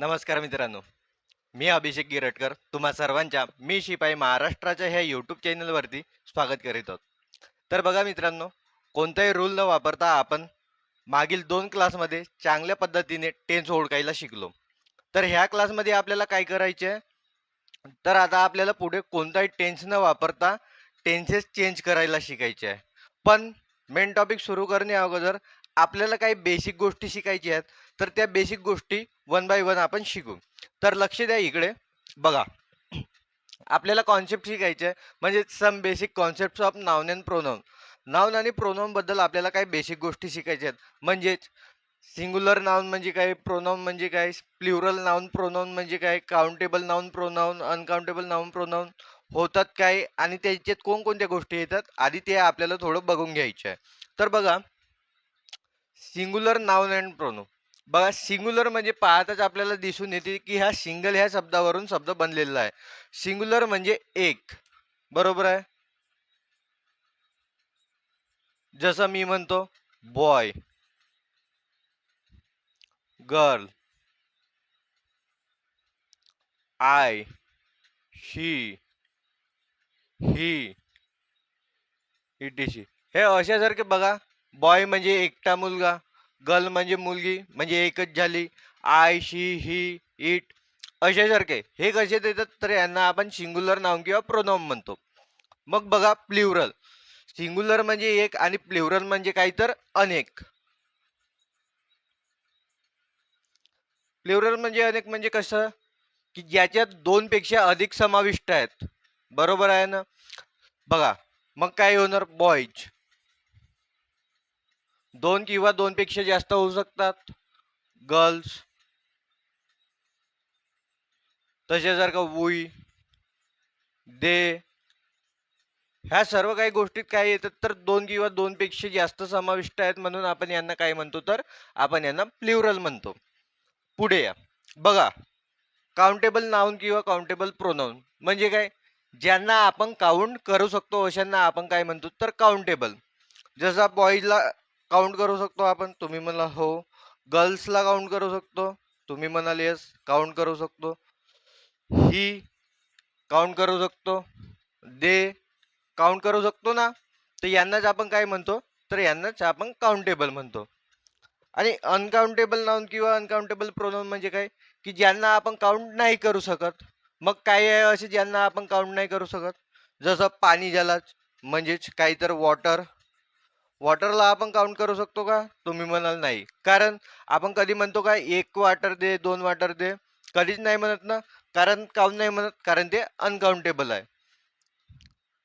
नमस्कार मित्रांनो. मी अभिषेक गिरटकर. तुम्हा सर्वांच्या मी शिपाई महाराष्ट्राच्या ह्या यूट्यूब चॅनलवरती स्वागत करीत आहोत. तर बघा मित्रांनो कोणताही रूल न वापरता आपण मागील दोन क्लासमध्ये चांगल्या पद्धतीने टेन्स ओळखायला शिकलो. तर ह्या क्लासमध्ये आपल्याला काय करायचे आहे तर आता आपल्याला पुढे कोणताही टेन्स न वापरता टेन्सेस चेंज करायला शिकायचे आहे पण मेन टॉपिक सुरू करणे अगोदर आपल्याला काही बेसिक गोष्टी शिकायच्या आहेत. तर त्या बेसिक गोष्टी वन बाय वन आपण शिकू. तर लक्ष द्या इकडे. बघा. आपल्याला कॉन्सेप्ट शिकायचे आहे. म्हणजे some basic concept of noun and pronoun noun आणि प्रोनाऊनबद्दल आपल्याला काही बेसिक गोष्टी शिकायच्या आहेत. म्हणजेच सिंग्युलर नाऊन म्हणजे काय? प्रोनाऊन म्हणजे काय? प्ल्युरल नाऊन प्रोनाऊन म्हणजे काय? Countable noun pronoun uncountable noun pronoun होतात काय? आणि त्याच्यात कोणकोणत्या गोष्टी येतात? आधी ते आपल्याला थोडं बघून घ्यायचं आहे. तर बघा. सिंग्युलर नाऊन अँड प्रोनाऊन बघा सिंग्युलर म्हणजे पाहताच आपल्याला दिसून येते की हा सिंगल ह्या शब्दावरून शब्द बनलेला आहे. सिंग्युलर म्हणजे एक. बरोबर आहे? जसं मी म्हणतो boy girl I she he इटीशी हे अशासारखे बघा बॉय म्हणजे एकटा मुलगा. गर्ल म्हणजे मुलगी म्हणजे एकच झाली आय शी ही इट अशासारखे. हे कसे देतात? तर यांना आपण सिंग्युलर नाव किंवा प्रोनाऊन म्हणतो. मग बघा प्ल्युरल सिंग्युलर म्हणजे एक आणि प्ल्युरल म्हणजे काय तर अनेक. प्ल्युरल म्हणजे अनेक म्हणजे कसं? की ज्याच्यात दोनपेक्षा अधिक समाविष्ट आहेत. बरोबर आहे ना? बघा मग काय होणार? बॉयज दोन किंवा दोनपेक्षा जास्त होऊ शकतात. गर्ल्स. तशासारखं वुई दे ह्या सर्व काही गोष्टीत काय येतात तर दोन किंवा दोनपेक्षा जास्त समाविष्ट आहेत म्हणून आपण यांना काय म्हणतो तर आपण यांना प्ल्युरल म्हणतो. पुढे या. बघा काउंटेबल नाऊन किंवा काउंटेबल प्रोनाऊन म्हणजे काय? ज्यांना आपण काउंट करू शकतो अशांना आपण काय म्हणतो तर काउंटेबल जसा बॉईजला काउंट करू शकतो आपण. तुम्ही म्हणला हो. गर्ल्सला काउंट करू शकतो. तुम्ही म्हणाल येस काउंट करू शकतो. ही काउंट करू शकतो. दे काउंट करू शकतो ना? तर यांनाच आपण काय म्हणतो? तर यांनाच आपण काउंटेबल म्हणतो. आणि अनकाउंटेबल नाऊन किंवा अनकाउंटेबल प्रोनाऊन म्हणजे काय? की ज्यांना आपण काउंट नाही करू शकत. मग काय आहे असे ज्यांना आपण काउंट नाही करू शकत? जसं पाणी ज्याला म्हणजेच काही तर वॉटर वॉटरला आपण काउंट करू शकतो का? तुम्ही म्हणाल नाही. कारण आपण कधी म्हणतो का एक वॉटर दे दोन वॉटर दे? कधीच नाही म्हणत ना. कारण काउंट नाही म्हणत कारण ते अनकाउंटेबल आहे.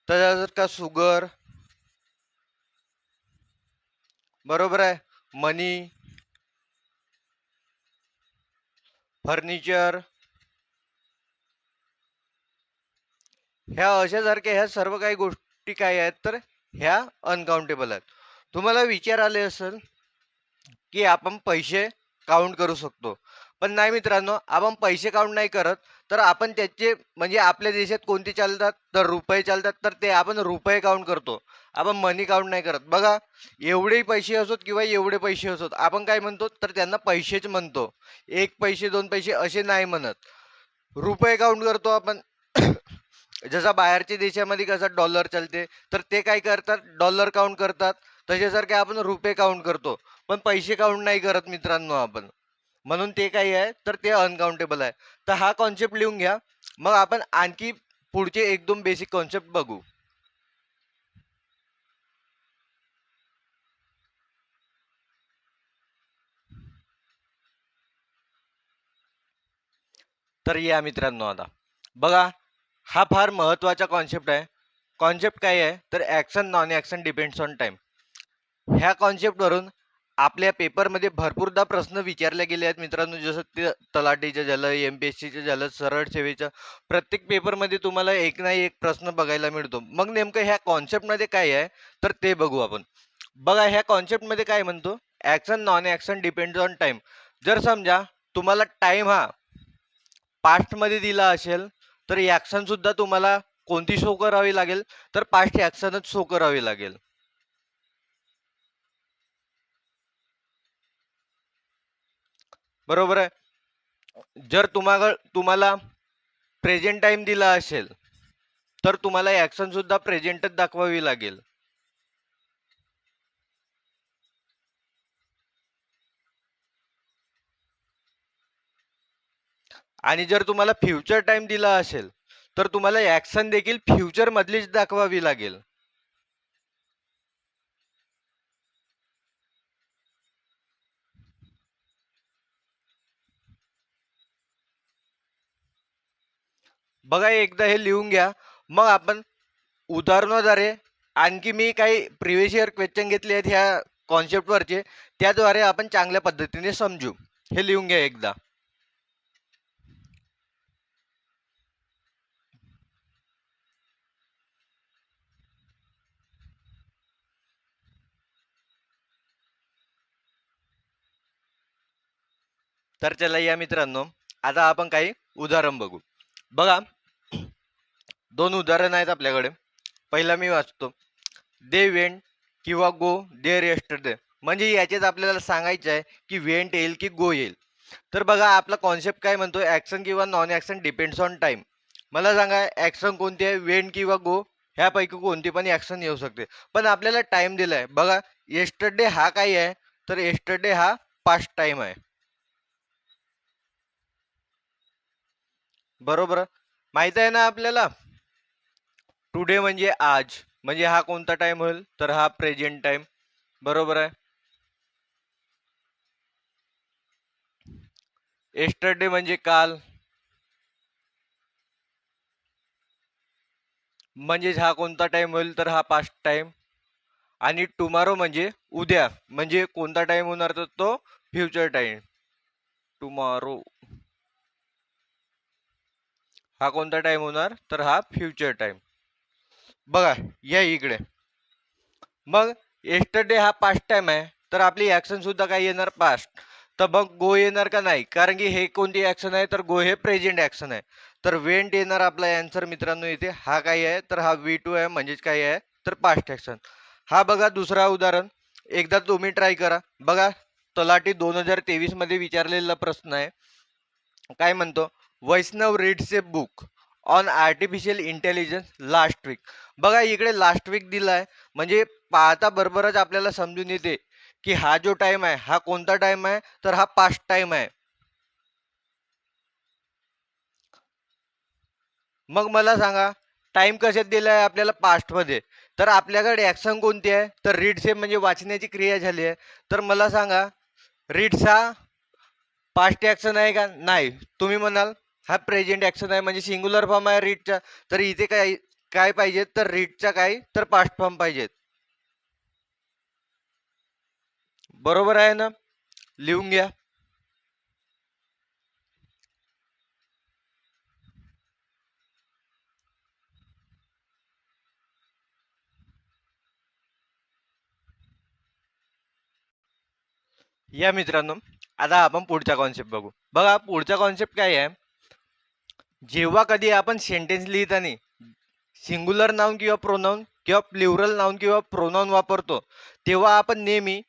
तर का शुगर बरोबर आहे? मनी फर्निचर ह्या अशासारख्या ह्या सर्व काही गोष्टी काय आहेत? तर ह्या अनकाउंटेबल आहेत. तुम्हाला विचार आले असेल की आपण पैसे काउंट करू शकतो. पण नाही मित्रांनो आपण पैसे काउंट नाही करत तर आपण त्याचे म्हणजे आपल्या देशात कोणते चालतात तर रुपये चालतात तर ते आपण रुपये काउंट करतो. आपण मनी काउंट नाही करत. बघा एवढे पैसे असोत किंवा एवढे पैसे असोत आपण काय म्हणतो तर त्यांना पैसेच म्हणतो. एक पैसे दोन पैसे असे नाही म्हणत. रुपये काउंट करतो आपण. जसा बाहेरच्या देशामध्ये कसं डॉलर चालते तर ते काय करतात? डॉलर काउंट करतात. तशासारखे आपण रुपये काउंट करतो. पण पैसे काउंट नाही करत मित्रांनो आपण. म्हणून ते काही आहे तर ते अनकाउंटेबल आहे. तर हा कॉन्सेप्ट लिहून घ्या. मग आपण आणखी पुढचे एक दोन बेसिक कॉन्सेप्ट बघू. तर या मित्रांनो आता. बघा हा फार महत्त्वाचा कॉन्सेप्ट आहे. कॉन्सेप्ट काय आहे? तर action non action depends on time ह्या कॉन्सेप्टवरून आपल्या पेपरमध्ये भरपूरदा प्रश्न विचारले गेले आहेत मित्रांनो. जसं ते तलाठीचं झालं एम पी एस सीचं झालं सरळ सेवेचं. प्रत्येक पेपरमध्ये तुम्हाला एक ना एक प्रश्न बघायला मिळतो. मग नेमकं ह्या कॉन्सेप्टमध्ये काय आहे? तर ते बघू आपण. बघा ह्या कॉन्सेप्टमध्ये काय म्हणतो? Action non action depends on time जर समजा तुम्हाला टाईम हा पास्टमध्ये दिला असेल तर ॲक्शनसुद्धा तुम्हाला कोणती शो करावी लागेल? तर पास्ट ॲक्शनच शो करावी लागेल. बरोबर आहे? जर तुम्हाला तुम्हाला प्रेझेंट टाईम दिला असेल तर तुम्हाला ॲक्शनसुद्धा प्रेझेंटच दाखवावी लागेल. आणि जर तुम्हाला फ्युचर टाइम दिला असेल तर तुम्हाला ॲक्शन देखील फ्युचरमधलीच दाखवावी लागेल. बघा एकदा हे लिहून घ्या. मग आपण उदाहरणाद्वारे आणखी मी काही प्रिव्हियस इयर क्वेश्चन घेतले आहेत ह्या कॉन्सेप्टवरचे त्याद्वारे आपण चांगल्या पद्धतीने समजू. हे लिहून घ्या एकदा. तर चला या मित्रांनो आता आपण काही उदाहरण बघू. बघा दोन उदाहरण आहेत आपल्याकडे. पहिला मी वाचतो. दे वेंट किंवा गो देअर येस्टरडे म्हणजे याचेच आपल्याला सांगायचं आहे की वेंट येईल की गो येईल. तर बघा आपला कॉन्सेप्ट काय म्हणतो? ॲक्शन किंवा non action depends on time मला सांगा ॲक्शन कोणती आहे? वेंट किंवा गो? ह्यापैकी कोणती पण ॲक्शन येऊ शकते. पण आपल्याला टाईम दिला आहे. बघा येस्टरडे हा काय आहे तर येस्टरडे हा पास्ट टाईम आहे. बरोबर? माहीत आहे ना आपल्याला? टुडे म्हणजे आज. म्हणजे हा कोणता टाइम होईल? तर हा प्रेझेंट टाइम बरोबर आहे? एस्टरडे म्हणजे काल. म्हणजेच हा कोणता टाइम होईल? तर हा पास्ट टाइम आणि टुमारो म्हणजे उद्या. म्हणजे कोणता टाइम होणार? तर तो फ्युचर टाइम टुमारो हा कोणता टाइम होणार? तर हा फ्युचर टाइम बघा या इकडे. मग एस्टरडे हा पास्ट टाइम आहे तर आपली ॲक्शनसुद्धा काय येणार पास्ट तर मग गो येणार का नाही? कारण की हे कोणती ॲक्शन आहे? तर गो हे प्रेझेंट ॲक्शन आहे. तर वेंट येणार आपला अँसर मित्रांनो इथे. हा काय आहे? तर हा वी टू आहे म्हणजेच काय आहे? तर पास्ट ॲक्शन हा बघा दुसरा उदाहरण. एकदा तुम्ही ट्राय करा. बघा तलाठी दोन हजार तेवीसमध्ये विचारलेला प्रश्न आहे. काय म्हणतो? Vaishnav reads a book on artificial intelligence last week बघा इकडे लास्ट वीक दिला आहे म्हणजे पाहता बरोबरच आपल्याला समजून येते की हा जो टाइम आहे हा कोणता टाइम आहे? तर हा पास्ट टाइम आहे. मग मला सांगा टाइम कशात आहे आपल्याला पास्टमध्ये तर आपल्याकडे ॲक्शन कोणती आहे? तर रीड्स हे म्हणजे वाचण्याची क्रिया झाली आहे. तर मला सांगा रीड्स हा पास्ट ॲक्शन आहे का? नाही. तुम्ही म्हणाल हा प्रेझेंट ऍक्शन आहे. म्हणजे सिंग्युलर फॉर्म आहे रीडचा तर इथे काय काय पाहिजेत? तर रीडचा काय तर पास्ट फॉर्म पाहिजेत. बरोबर आहे ना? लिहून घ्या. या मित्रांनो आता आपण पुढचा कॉन्सेप्ट बघू. बघा पुढचा कॉन्सेप्ट काय आहे? जेव्हा कधी आपण सेंटेन्स लिहिताना सिंग्युलर नाऊन किंवा प्रोनाऊन किंवा प्ल्युरल नाऊन किंवा प्रोनाऊन वापरतो तेव्हा आपण नेहमी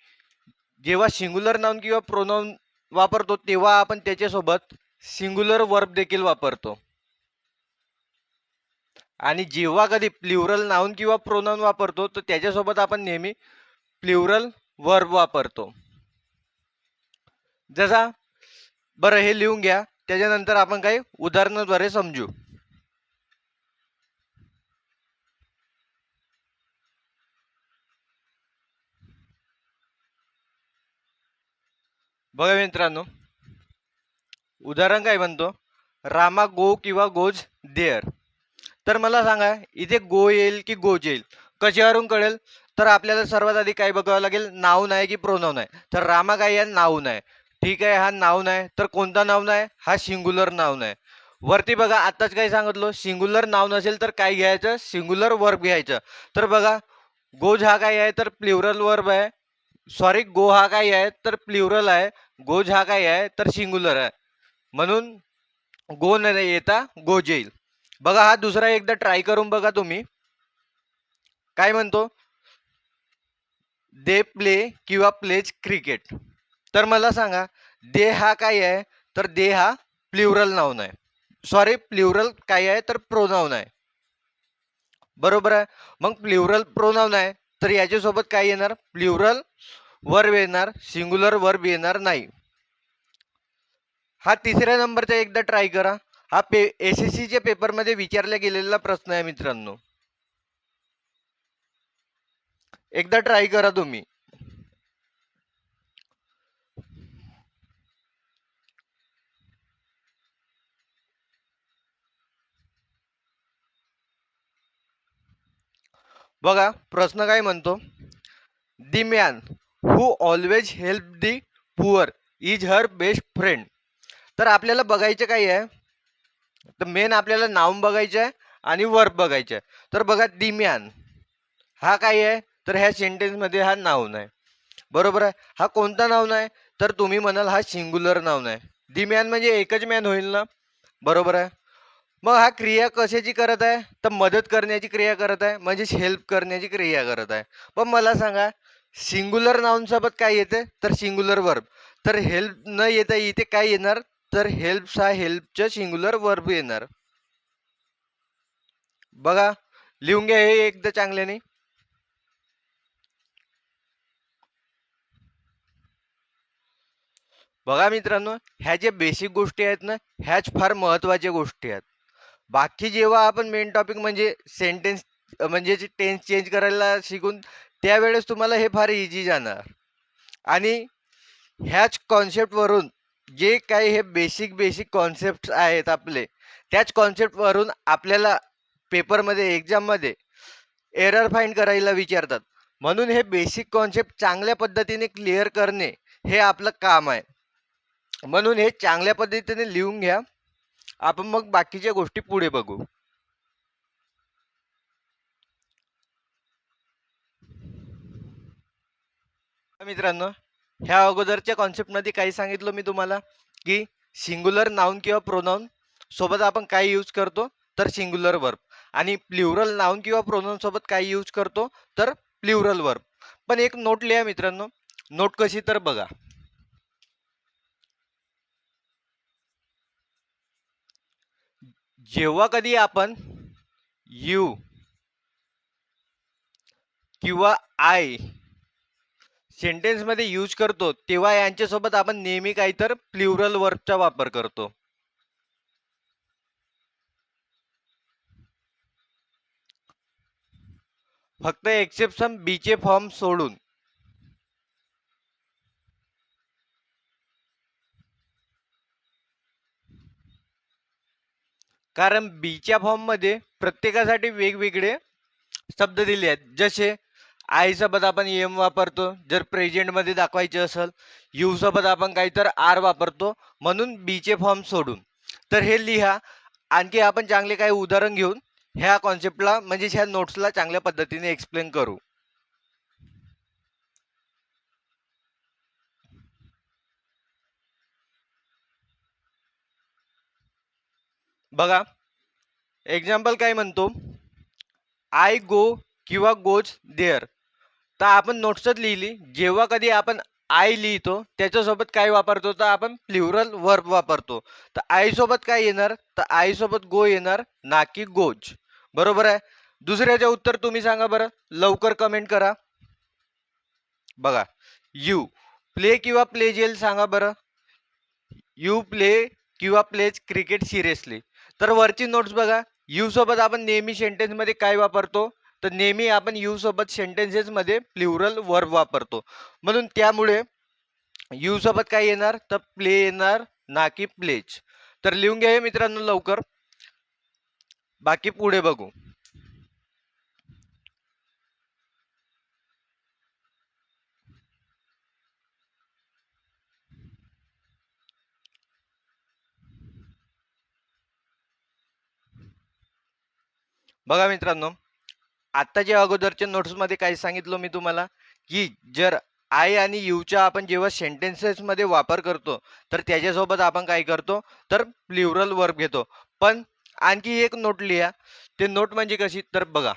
जेव्हा सिंग्युलर नाऊन किंवा प्रोनाऊन वापरतो तेव्हा आपण त्याच्यासोबत सिंग्युलर वर्ब देखील वापरतो. आणि जेव्हा कधी प्ल्युरल नाऊन किंवा प्रोनाऊन वापरतो तर त्याच्यासोबत आपण नेहमी प्ल्युरल वर्ब वापरतो. जसा बरं हे लिहून घ्या. त्याच्यानंतर आपण काही उदाहरणाद्वारे समजू. बघा मित्रांनो उदाहरण काय म्हणतो? रामा गो किंवा गोज देअर. तर मला सांगा इथे गो येईल की गोज येईल? कशावरून कळेल? तर आपल्याला सर्वात आधी काय बघावं लागेल? नाव आहे की प्रोनाऊन आहे तर रामा काय आहे? नाऊन आहे ठीक आहे हा नाव नाही तर कोणता नाव नाही? हा सिंग्युलर नाव नाही. वरती बघा आत्ताच काय सांगितलं? सिंग्युलर नाव नसेल तर काय घ्यायचं? सिंग्युलर वर्ब घ्यायचं. तर बघा गोज हा काय आहे? तर प्ल्युरल वर्ब आहे. सॉरी गो हा काय आहे? तर प्ल्युरल आहे. गोज हा काय आहे? तर सिंग्युलर आहे. म्हणून गो न येता गोज येईल. बघा हा दुसरा एकदा ट्राय करून बघा तुम्ही. काय म्हणतो? दे प्ले किंवा प्लेज क्रिकेट तर मला सांगा दे हा काय आहे? तर दे हा प्ल्युरल नाऊन आहे. सॉरी प्ल्युरल काय आहे? तर प्रोनाऊन आहे. बरोबर आहे? मग प्ल्युरल प्रोनाऊन आहे तर याच्यासोबत काय येणार? प्ल्युरल वर्ब येणार सिंग्युलर वर्ब येणार नाही. हा तिसऱ्या नंबरचा एकदा ट्राय करा. हा पे एस एस सीच्या पेपरमध्ये विचारला गेलेला प्रश्न आहे मित्रांनो. एकदा ट्राय करा तुम्ही. बघा प्रश्न काय म्हणतो? The man who always help the poor is her best friend तर आपल्याला बघायचं काय आहे? तर मेन आपल्याला नाव बघायचं आहे आणि वर्ब बघायचं आहे. तर बघा दी मॅन हा काय आहे? तर ह्या सेंटेन्समध्ये हा नाऊन आहे. बरोबर आहे? हा कोणता नाऊन आहे? तर तुम्ही म्हणाल हा सिंग्युलर नाऊन आहे. दी मॅन म्हणजे एकच मॅन होईल ना? बरोबर आहे? मग हा क्रिया कशाची करत आहे? तर मदत करण्याची क्रिया करत आहे म्हणजेच हेल्प करण्याची क्रिया करत आहे. पण मला सांगा सिंग्युलर नाऊनसोबत काय येते? तर सिंग्युलर वर्ब तर हेल्प न येता इथे काय येणार? तर हेल्प हा हेल्पच्या सिंग्युलर वर्ब येणार. बघा लिहून घ्या हे एकदा चांगल्याने. बघा मित्रांनो ह्या ज्या बेसिक गोष्टी आहेत ना ह्याच फार महत्त्वाच्या गोष्टी आहेत. बाकी जेव्हा आपण मेन टॉपिक म्हणजे सेंटेन्स म्हणजे टेन्स चेंज करायला शिकून त्यावेळेस तुम्हाला हे फार इझी जाणार. आणि ह्याच कॉन्सेप्टवरून जे काही हे बेसिक बेसिक कॉन्सेप्ट आहेत आपले त्याच कॉन्सेप्टवरून आपल्याला पेपरमध्ये एक्झाममध्ये एरर फाईंड करायला विचारतात. म्हणून हे बेसिक कॉन्सेप्ट चांगल्या पद्धतीने क्लिअर करणे हे आपलं काम आहे. म्हणून हे चांगल्या पद्धतीने लिहून घ्या. आपण मग बाकीच्या गोष्टी पुढे बघू. मित्रांनो ह्या अगोदरच्या कॉन्सेप्टमध्ये काही सांगितलं मी तुम्हाला की सिंग्युलर नाऊन किंवा प्रोनाऊन सोबत आपण काय यूज करतो? तर सिंग्युलर वर्ब आणि प्ल्युरल नाऊन किंवा प्रोनाऊन सोबत काय यूज करतो? तर प्ल्युरल वर्ब पण एक नोट लिहा मित्रांनो. नोट कशी तर बघा. जेव्हा कधी आपण यू किंवा आय सेंटेन्समध्ये यूज करतो तेव्हा यांच्यासोबत आपण नेहमी काहीतर प्ल्युरल वर्बचा वापर करतो. फक्त एक्सेप्शन बीचे फॉर्म सोडून. कारण बीच्या फॉर्ममध्ये प्रत्येकासाठी वेगवेगळे शब्द दिले आहेत. जसे आयसोबत आपण एम वापरतो. जर प्रेझेंटमध्ये दाखवायचे असेल यूसोबत आपण काहीतर आर वापरतो. म्हणून बीचे फॉर्म सोडून. तर हे लिहा. आणखी आपण चांगले काही उदाहरण घेऊन ह्या कॉन्सेप्टला म्हणजे ह्या नोट्सला चांगल्या पद्धतीने एक्सप्लेन करू. बघा. एक्झाम्पल काय म्हणतो? आय गो किंवा गोज देअर तर आपण नोट्सच लिहिली. जेव्हा कधी आपण आय लिहितो त्याच्यासोबत काय वापरतो? तर आपण प्ल्युरल वर्ब वापरतो. तर आईसोबत काय येणार? तर आईसोबत गो येणार ना की गोज बरोबर आहे? दुसऱ्याचे उत्तर तुम्ही सांगा बरं. लवकर कमेंट करा. बघा. यू प्ले किंवा प्ले जेल सांगा बरं. यू प्ले किंवा प्लेज क्रिकेट सिरियसली तर वरची नोट्स बघा. यू सोबत आपण नेहमी सेंटेन्समध्ये काय वापरतो? तर नेहमी आपण यू सोबत सेंटेन्सेसमध्ये प्लुरल प्ल्युरल वर्ब वापरतो. म्हणून त्यामुळे यू सोबत काय येणार? तर प्ले येणार ना की प्लेज तर लिहून घ्या मित्रांनो लवकर. बाकी पुढे बघू. बघा मित्रांनो आत्ताच्या अगोदरच्या नोट्समध्ये काय सांगितलं मी तुम्हाला की जर आय आणि यूचा आपण जेव्हा सेंटेन्सेसमध्ये वापर करतो तर त्याच्यासोबत आपण काय करतो? तर प्ल्युरल वर्ब घेतो. पण आणखी एक नोट लिहा. ते नोट म्हणजे कशी? तर बघा.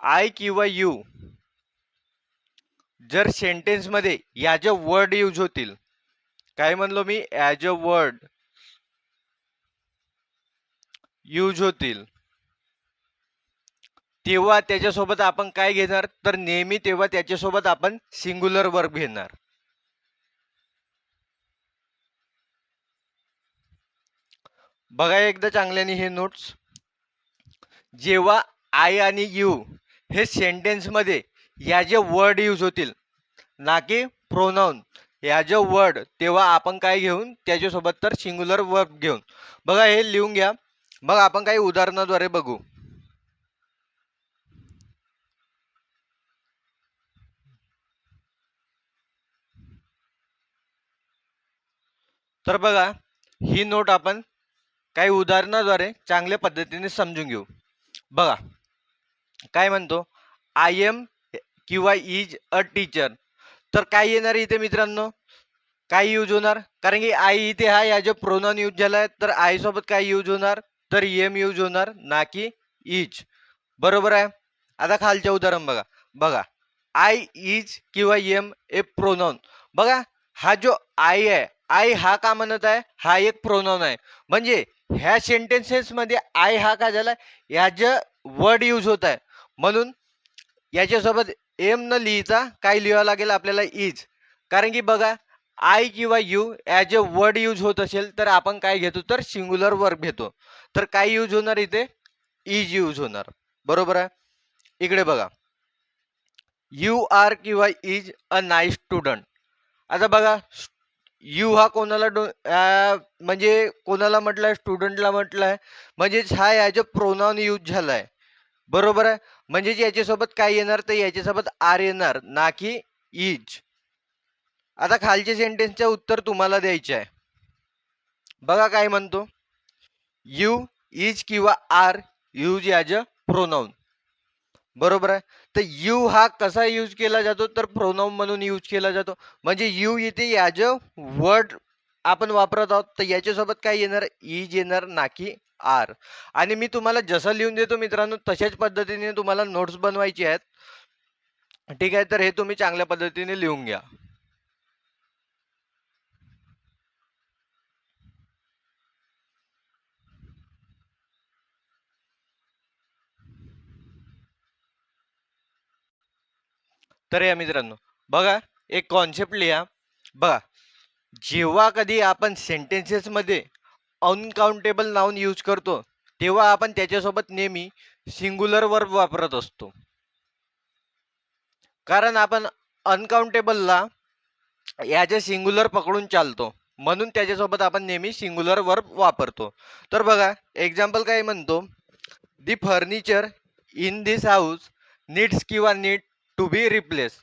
आय किंवा यू जर सेंटेन्समध्ये या ज्या वर्ड यूज होतील काय म्हणलो मी? ॲज अ वर्ड यूज होतील. तेव्हा त्याच्यासोबत आपण काय घेणार? तर नेहमी तेव्हा त्याच्यासोबत आपण सिंग्युलर वर्ब घेणार. बघा एकदा चांगल्याने हे नोट्स जेव्हा आय आणि यू हे सेंटेन्समध्ये जे वर्ड यूज होतील ना की प्रोनाऊन ॲज अ वर्ड तेव्हा आपण काय घेऊन त्याच्यासोबत तर सिंग्युलर वर्ब घेऊन. बघा हे लिहून घ्या. मग आपण काही उदाहरणाद्वारे बघू. तर बघा ही नोट आपण काही उदाहरणाद्वारे चांगल्या पद्धतीने समजून घेऊ. बघा काय म्हणतो? आय एम किंवा इज अ टीचर तर काय येणार इथे मित्रांनो? काय यूज होणार? कारण की आय इथे हा या जो प्रोनॉन यूज झाला आहे तर आय सोबत काय यूज होणार? तर एम यूज होणार ना की इज बरोबर आहे? आता खालचे उदाहरण बघा. बघा आय इज किंवा एम ए प्रोनॉन बघा हा जो आय आहे आय हा का म्हणत आहे? हा एक प्रोनॉन आहे. म्हणजे ह्या सेंटेन्सेस मध्ये आय हा काय झाला? ॲज अ वर्ड यूज होत आहे. म्हणून याच्यासोबत एम न लिहिता काय लिहावं लागेल आपल्याला इज कारण की बघा आय किंवा you as a word use होत असेल तर आपण काय घेतो? तर सिंग्युलर वर्ब घेतो. तर काय यूज होणार इथे? इज यूज होणार. बरोबर आहे? इकडे बघा. यू आर किंवा इज अ नाईस स्टुडंट आता बघा यू हा कोणाला डो म्हणजे कोणाला म्हटलंय? स्टुडंटला म्हटलंय. म्हणजेच हा ॲज अ प्रोनाऊन यूज झालाय. बरोबर आहे? म्हणजेच याच्यासोबत काय येणार? तर याच्यासोबत आर येणार ना की इज आता खालच्या सेंटेन्सचं उत्तर तुम्हाला द्यायचे आहे. बघा काय म्हणतो. यू इज किंवा are use as a pronoun. बरोबर आहे? तर यू हा कसा यूज केला जातो? तर प्रोनाऊन म्हणून यूज केला जातो. म्हणजे यू इथे ॲज अ वर्ड आपण वापरत आहोत. तर याच्यासोबत काय येणार? इज येणार ना की आर. आणि मी तुम्हाला जसं लिहून देतो मित्रांनो तशाच पद्धतीने तुम्हाला नोट्स बनवायची आहेत. ठीक आहे तर हे तुम्ही चांगल्या पद्धतीने लिहून घ्या. तर या मित्रांनो बघा एक कॉन्सेप्ट लिहा. बघा जेव्हा कधी आपण सेंटेन्सेसमध्ये अनकाउंटेबल नाऊन यूज करतो तेव्हा आपण त्याच्यासोबत नेहमी सिंग्युलर वर्ब वापरत असतो. कारण आपण अनकाउंटेबलला ॲज सिंग्युलर पकडून चालतो म्हणून त्याच्यासोबत आपण नेहमी सिंग्युलर वर्ब वापरतो. तर बघा एक्झाम्पल काय म्हणतो? The furniture in this house needs किंवा नीड टू बी रिप्लेस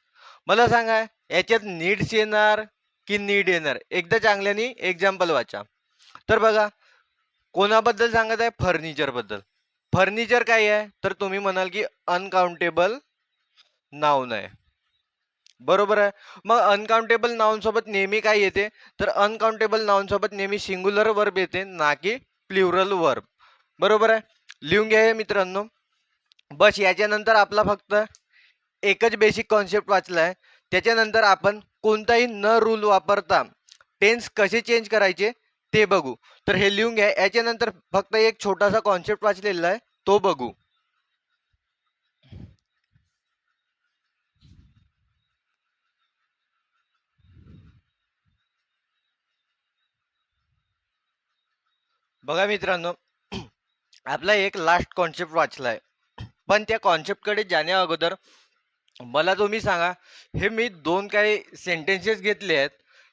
मला सांगा याच्यात नीड्स येणार की नीड येणार? एकदा चांगल्याने एक्झाम्पल वाचा. तर बघा कोणाबद्दल सांगत आहे? फर्निचरबद्दल. फर्निचर काय आहे? तर तुम्ही म्हणाल की अनकाउंटेबल नाऊन आहे. बरोबर आहे? मग अनकाउंटेबल नाऊन सोबत नेहमी काय येते? तर अनकाउंटेबल नाऊन सोबत नेहमी सिंग्युलर वर्ब येते ना की प्ल्युरल वर्ब बरोबर आहे? लिहून घ्या हे मित्रांनो. बस याच्यानंतर आपला फक्त एकच बेसिक कॉन्सेप्ट वाचला आहे त्याच्यानंतर आपण कोणताही न रूल वापरता टेन्स कसे चेंज करायचे? ते बघू. तर हे लिहून घ्या. याच्यानंतर फक्त एक छोटासा कॉन्सेप्ट वाचलेला आहे. तो बघू. बघा मित्रांनो आपला एक लास्ट कॉन्सेप्ट वाचलाय. पण त्या कॉन्सेप्टकडे जाण्या अगोदर मला तुम्ही सांगा हे मी दोन काही सेंटेन्सेस घेतले आहेत.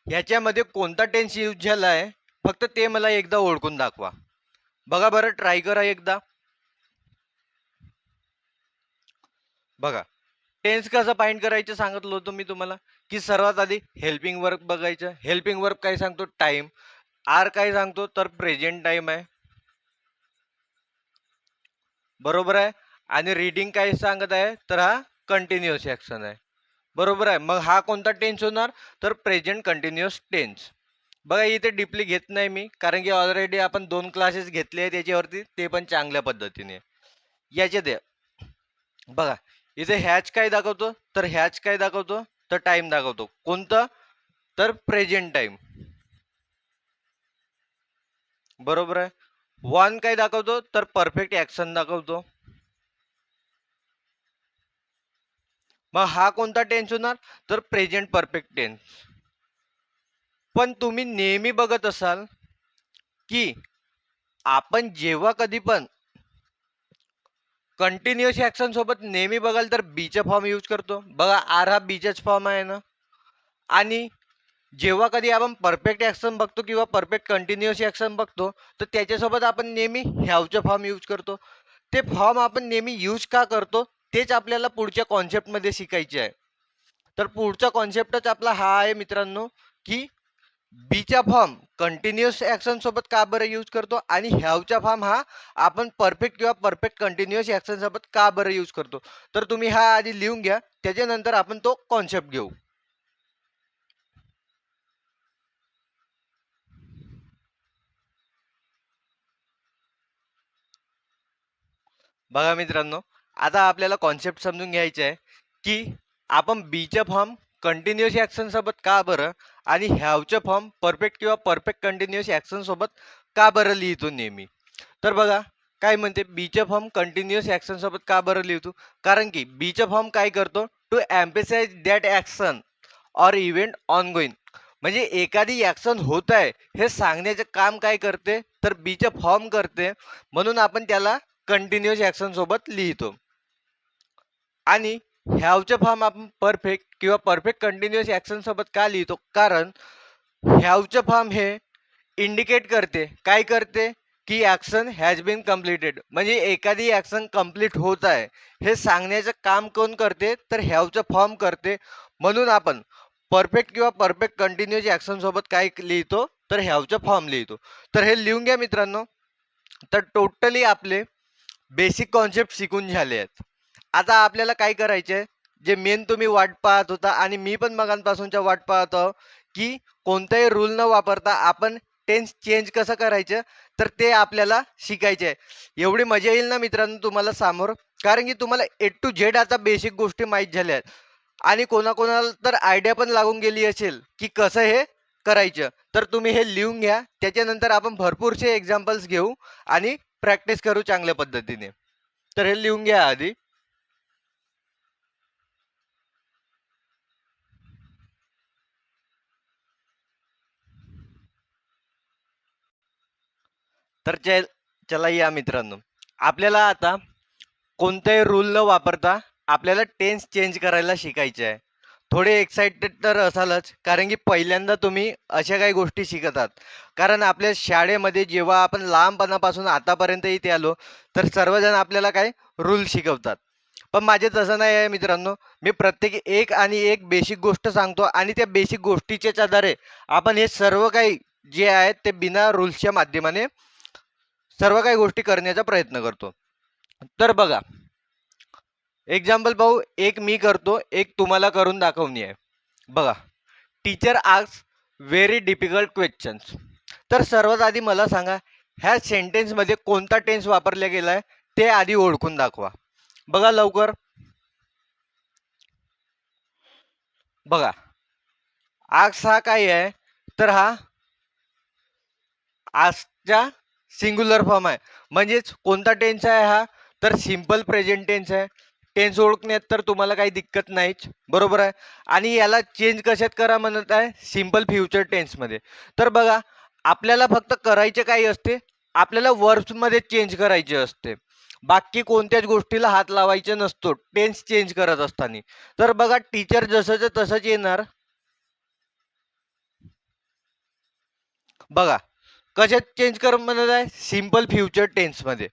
ह्याच्यामध्ये कोणता टेन्स यूज झाला आहे फक्त ते मला एकदा ओळखून दाखवा. बघा बरं ट्राय करा एकदा. बघा टेन्स कसं फाइंड करायचं सांगितलं होतं मी तुम्हाला? की सर्वात आधी हेल्पिंग वर्क बघायचं. हेल्पिंग वर्क काय सांगतो? टाइम आर काय सांगतो? तर प्रेझेंट टाइम आहे. बरोबर आहे? आणि रीडिंग काय सांगत आहे? तर हा कंटिन्युअस ॲक्शन आहे. बरोबर आहे? मग हा कोणता टेन्स होणार? तर प्रेझेंट कंटिन्युअस टेन्स बघा इथे डीपली घेत नाही मी कारण की ऑलरेडी आपण दोन क्लासेस घेतले आहेत याच्यावरती ते पण चांगल्या पद्धतीने. याच्या आहे. बघा इथे हॅच काय दाखवतो? तर हॅच काय दाखवतो? तर टाइम दाखवतो. कोणतं? तर प्रेझेंट टाइम बरोबर आहे? वन काय दाखवतो? तर परफेक्ट ऍक्शन दाखवतो. मग हा कोणता टेन्स होणार? तर प्रेझेंट परफेक्ट टेन्स पण तुम्ही नेहमी बघत असाल की आपण जेव्हा कधी पण कंटिन्युअस ऍक्शन सोबत नेहमी बघाल तर बीचा फॉर्म यूज करतो. बघा आर हा बीचाच फॉर्म आहे ना? आणि जेव्हा कधी आपण परफेक्ट ऍक्शन बघतो किंवा परफेक्ट कंटिन्युअस ऍक्शन बघतो तर त्याच्यासोबत आपण नेहमी ह्यावचा फॉर्म यूज करतो. ते फॉर्म आपण नेहमी यूज का करतो? तेच आपल्याला पुढच्या कॉन्सेप्टमध्ये शिकायचे आहे. तर पुढचा कॉन्सेप्टच आपला हा आहे मित्रांनो की बीचा फॉर्म कंटिन्युअस ऍक्शन सोबत का बरं यूज करतो? आणि ह्यावचा फॉर्म हा आपण परफेक्ट किंवा परफेक्ट कंटिन्युअस ऍक्शन सोबत का बरं यूज करतो? तर तुम्ही हा आधी लिहून घ्या त्याच्यानंतर आपण तो कॉन्सेप्ट घेऊ. बघा मित्रांनो आता आपल्याला कॉन्सेप्ट समजून घ्यायचं आहे की आपण बीचा फॉर्म कंटिन्युअस ऍक्शन सोबत का बरं? आणि ह्यावच्या फॉर्म परफेक्ट किंवा परफेक्ट कंटिन्युअस ऍक्शन सोबत का बरं लिहितो नेहमी? तर बघा काय म्हणते? बीचे फॉर्म कंटिन्युअस ऍक्शन सोबत का बरं लिहितो? कारण की बीचे फॉर्म काय करतो? To emphasise that action or event ongoing म्हणजे एखादी ॲक्शन होत आहे हे सांगण्याचं काम काय करते? तर बीचे फॉर्म करते. म्हणून आपण त्याला कंटिन्युअस ॲक्शनसोबत लिहितो. आणि ह्यावचे फॉर्म आपण परफेक्ट किंवा परफेक्ट कंटिन्युअस ऍक्शन सोबत का लिहितो? कारण ह्यावचे फॉर्म हे इंडिकेट करते. काय करते? की ॲक्शन हॅज बीन कम्प्लिटेड म्हणजे एखादी ॲक्शन कंप्लीट होत आहे. हे सांगण्याचं काम कोण करते? तर ह्याचं फॉर्म करते. म्हणून आपण परफेक्ट किंवा परफेक्ट कंटिन्युअस ॲक्शनसोबत काय लिहितो? तर ह्याचं फॉर्म लिहितो. तर हे लिहून घ्या मित्रांनो. तर टोटली आपले बेसिक कॉन्सेप्ट शिकून झाले आहेत. आता आपल्याला काय करायचे? जे मेन तुम्ही वाट पाहत होता आणि मी पण मगांपासूनच्या वाट पाहत पाहतो की कोणताही रूल न वापरता आपण टेन्स चेंज कसं करायचं? तर ते आपल्याला शिकायचे. आहे एवढी मजा येईल ना मित्रांनो तुम्हाला समोर? कारण की तुम्हाला ए टू झेड आता बेसिक गोष्टी माहीत झाल्या आहेत. आणि कोणाकोणाला तर आयडिया पण लागून गेली असेल की कसं हे करायचं. तर तुम्ही हे लिहून घ्या. त्याच्यानंतर आपण भरपूरसे एक्झाम्पल्स घेऊ आणि प्रॅक्टिस करू चांगल्या पद्धतीने. तर हे लिहून घ्या आधी. तर चे चला या मित्रांनो. आपल्याला आता कोणताही रूल न वापरता आपल्याला टेन्स चेंज करायला शिकायचे आहे. थोडे एक्साइटेड तर असालच कारण की पहिल्यांदा तुम्ही अशा काही गोष्टी शिकतात कारण आपल्या शाळेमध्ये जेव्हा आपण लहानपणापासून आतापर्यंत इथे आलो तर सर्वजण आपल्याला काय रूल शिकवतात. पण माझे तसं नाही आहे मित्रांनो. मी प्रत्येक एक आणि एक बेसिक गोष्ट सांगतो आणि त्या बेसिक गोष्टीच्याच आधारे आपण हे सर्व काही जे आहेत ते बिना रूल्सच्या माध्यमाने सर्व काही गोष्टी करण्याचा प्रयत्न करतो. तर बघा एक्झाम्पल पाहू एक मी करतो एक तुम्हाला करून दाखवणी आहे. बघा teacher asks very difficult questions तर सर्वात आधी मला सांगा ह्या सेंटेन्समध्ये कोणता टेन्स वापरला गेला आहे ते आधी ओळखून दाखवा. बघा लवकर. बघा आक्स हा काय आहे तर हा आजच्या सिंग्युलर फॉर्म आहे. म्हणजेच कोणता टेन्स आहे हा? तर सिंपल प्रेझेंट टेन्स आहे. टेन्स ओळखण्यात तर तुम्हाला काही दिक्कत नाहीच. बरोबर आहे? आणि याला चेंज कशात करा म्हणत आहे? सिंपल फ्युचर टेन्समध्ये तर बघा आपल्याला फक्त करायचे काही असते आपल्याला वर्ब्समध्ये चेंज करायचे असते. बाकी कोणत्याच गोष्टीला हात लावायचे नसतो. टेन्स चेंज करत असताना. तर बघा टीचर जसंच तसंच येणार. बघा कशात चेंज कर म्हणत आहे? सिंपल फ्युचर टेन्समध्ये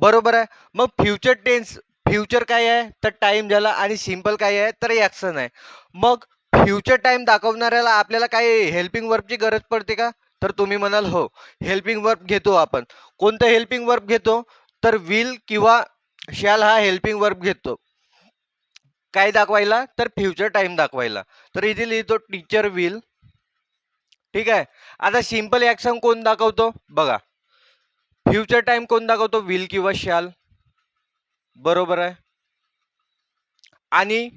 बरोबर आहे? मग फ्युचर टेन्स फ्युचर काय आहे? तर टाईम झाला आणि सिंपल काय आहे? तर ॲक्शन आहे. मग फ्युचर टाईम दाखवणाऱ्याला आपल्याला काही हेल्पिंग वर्बची गरज पडते का? तर तुम्ही म्हणाल हो. हेल्पिंग वर्ब घेतो आपण. कोणतं हेल्पिंग वर्ब घेतो? तर विल किंवा शॅल हा हेल्पिंग वर्ब घेतो. काय दाखवायला? तर फ्युचर टाईम दाखवायला. तर इथे लिहितो टीचर विल ठीक आहे? आता सिंपल ॲक्शन कोण दाखवतो? बघा. फ्युचर टाइम कोण दाखवतो? विल किंवा शाल बरोबर आहे? आणि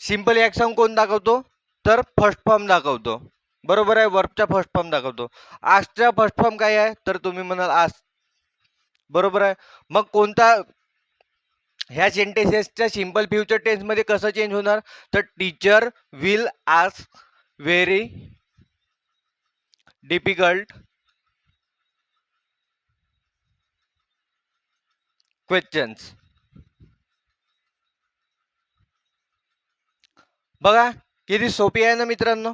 सिंपल ॲक्शन कोण दाखवतो? तर फर्स्ट फॉर्म दाखवतो. बरोबर आहे? वर्बचा फर्स्ट फॉर्म दाखवतो. आजचा फर्स्ट फॉर्म काय आहे? तर तुम्ही म्हणाल आज बरोबर आहे? मग कोणता ह्या सेंटेन्सेसच्या सिंपल फ्युचर टेन्समध्ये कसं चेंज होणार? तर teacher will ask very difficult questions बघा, किती सोपी आहे ना मित्रांनो?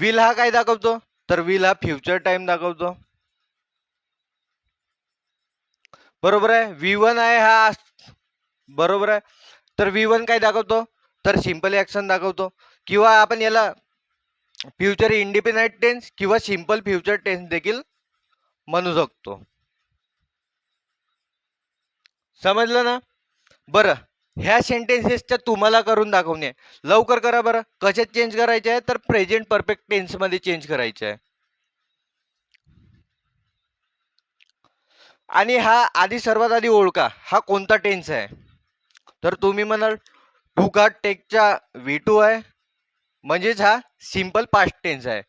विल हा काय दाखवतो? तर विल हा फ्युचर टाइम दाखवतो. बरोबर आहे? व्ही वन आहे हा. बरोबर आहे? तर व्ही वन काय दाखवतो? तर सिम्पल ॲक्शन दाखवतो. किंवा आपण याला फ्युचर इंडिपेंडेंट टेन्स किंवा सिंपल फ्युचर टेन्स देखील म्हणू शकतो. समजलं ना? बरं ह्या सेंटेन्सेसच्या तुम्हाला करून दाखवणे लवकर करा बरं. कशात चेंज करायचे आहे? तर प्रेझेंट परफेक्ट टेन्समध्ये चेंज करायचे आहे. आणि हा आधी सर्वात आधी ओळखा. हा कोणता टेन्स आहे? तर तुम्ही म्हणाल टू का टेकचा व्ही टू आहे. म्हणजेच हा सिंपल पास्ट टेन्स आहे.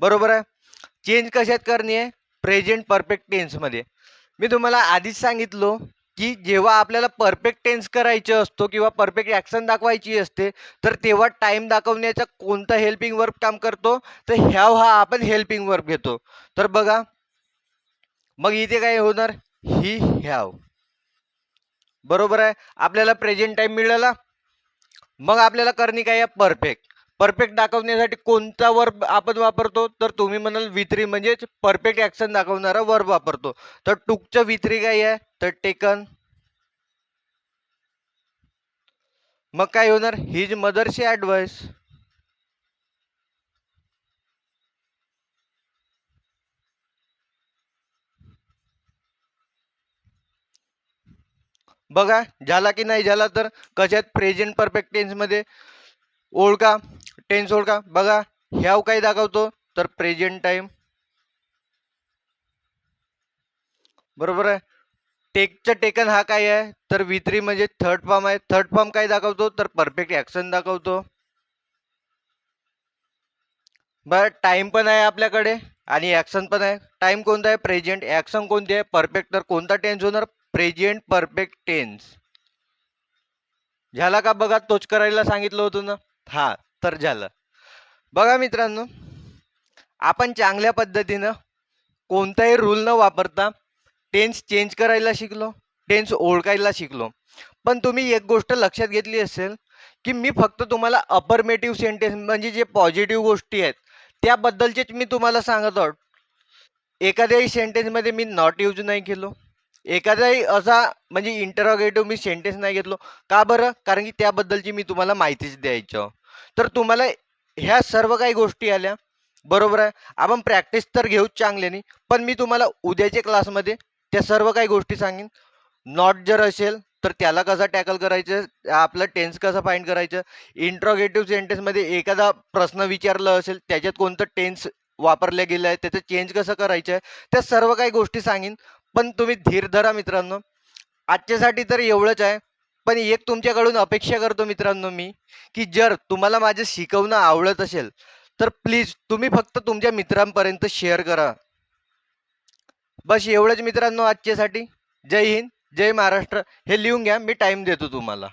बरोबर आहे? चेंज कशात करणे आहे? प्रेझेंट परफेक्ट टेन्समध्ये मी तुम्हाला आधीच सांगितलो की जेव्हा आपल्याला परफेक्ट टेन्स करायचं असतो किंवा परफेक्ट ॲक्शन दाखवायची असते तर तेव्हा टाईम दाखवण्याचा कोणता हेल्पिंग वर्क काम करतो? तर ह्याव हा आपण हेल्पिंग वर्क घेतो. तर बघा मग इथे काय होणार? ही ह्याव. बरोबर आहे? आपल्याला प्रेझेंट टाईम मिळाला. मग आपल्याला करणे काय परफेक्ट परफेक्ट दाखवण्यासाठी कोणता वर्ब आपण वापरतो? तर तुम्ही म्हणाल विथ्री म्हणजेच परफेक्ट ॲक्शन दाखवणारा वर्ब वापरतो. तर टूकचं विथ्री काय आहे? तर टेकन मग काय होणार? हिज मदरशी ॲडवाईस बघा झाला की नाही झाला तर कशात? प्रेझेंट परफेक्ट टेन्समध्ये ओळखा. टेन्स ओळखा बघा ह्याव काय दाखवतो. तर प्रेझेंट टाइम बरोबर आहे? टेकचं टेकन हा काय आहे? तर वित्री म्हणजे थर्ड फॉर्म आहे. थर्ड फॉर्म काय दाखवतो? तर परफेक्ट ॲक्शन दाखवतो. बरं टाइम पण आहे आपल्याकडे आणि ॲक्शन पण आहे. टाइम कोणता आहे? प्रेझेंट ॲक्शन कोणते आहे? परफेक्ट तर कोणता टेन्स होणार? प्रेझेंट परफेक्ट टेन्स झाला का बघा? तोच करायला सांगितलं होतं ना. हा. तर झालं. बघा मित्रांनो आपण चांगल्या पद्धतीनं कोणताही रूल न वापरता टेन्स चेंज करायला शिकलो टेन्स ओळखायला शिकलो. पण तुम्ही एक गोष्ट लक्षात घेतली असेल की मी फक्त तुम्हाला अपरमेटिव्ह सेंटेन्स म्हणजे जे पॉझिटिव्ह गोष्टी आहेत त्याबद्दलचेच मी तुम्हाला सांगत आहोत. एखाद्याही सेंटेन्समध्ये मी नॉट यूज नाही केलो. एखादाही असा म्हणजे इंटरोगेटिव्ह मी सेंटेन्स नाही घेतलो. का बरं? कारण की त्याबद्दलची मी तुम्हाला माहितीच द्यायचं. तर तुम्हाला ह्या सर्व काही गोष्टी आल्या. बरोबर आहे? आपण प्रॅक्टिस तर घेऊच चांगल्याने पण मी तुम्हाला उद्याच्या क्लासमध्ये त्या सर्व काही गोष्टी सांगेन. नॉट जर असेल तर त्याला कसं टॅकल करायचं? आपलं टेन्स कसं फाईंड करायचं? इंट्रोगेटिव्ह सेंटेन्समध्ये एखादा प्रश्न विचारला असेल त्याच्यात कोणतं टेन्स वापरलं गेलं आहे? त्याचं चेंज कसं करायचं आहे? त्या सर्व काही गोष्टी सांगेन. पण तुम्ही धीर धरा मित्रांनो. आजच्यासाठी तर एवढंच आहे. पण एक तुमच्याकडून अपेक्षा करतो मित्रांनो मी की जर तुम्हाला माझं शिकवणं आवडत असेल तर प्लीज तुम्ही फक्त तुमच्या मित्रांपर्यंत शेअर करा. बस एवढंच मित्रांनो आजच्यासाठी. जय हिंद जय महाराष्ट्र. हे लिहून घ्या मी टाईम देतो तुम्हाला.